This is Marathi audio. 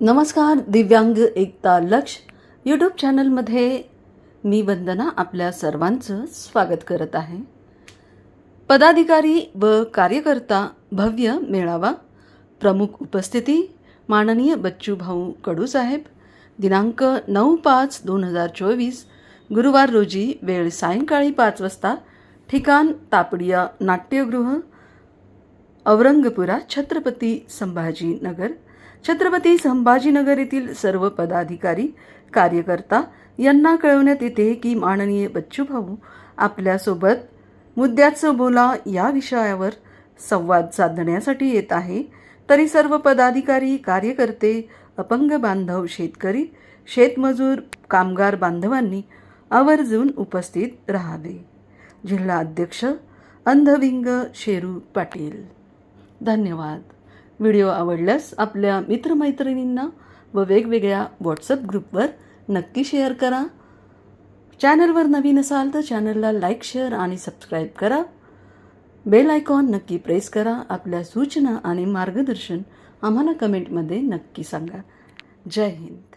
नमस्कार दिव्यांग एकता लक्ष. यूट्यूब चॅनलमध्ये मी वंदना आपल्या सर्वांचं स्वागत करत आहे. पदाधिकारी व कार्यकर्ता भव्य मेळावा. प्रमुख उपस्थिती माननीय बच्चूभाऊ कडूसाहेब. दिनांक नऊ पाच दोन हजार चोवीस गुरुवार रोजी वेळ सायंकाळी पाच वाजता ठिकाण तापडिया नाट्यगृह औरंगपुरा छत्रपती संभाजीनगर. छत्रपती संभाजीनगर येथील सर्व पदाधिकारी कार्यकर्ता यांना कळवण्यात येते की माननीय बच्चूभाऊ आपल्यासोबत मुद्द्याचं बोला या विषयावर संवाद साधण्यासाठी येत आहे. तरी सर्व पदाधिकारी कार्यकर्ते अपंग बांधव शेतकरी शेतमजूर कामगार बांधवांनी आवर्जून उपस्थित राहावे. जिल्हा अध्यक्ष अंधविंग शेरू पाटील. धन्यवाद. व्हिडिओ आवडल्यास आपल्या मित्रमैत्रिणींना व वेगवेगळ्या व्हॉट्सअप ग्रुपवर नक्की शेअर करा. चॅनलवर नवीन असाल तर चॅनलला लाईक शेअर आणि सबस्क्राईब करा. बेल आयकॉन नक्की प्रेस करा. आपल्या सूचना आणि मार्गदर्शन आम्हाला कमेंटमध्ये नक्की सांगा. जय हिंद.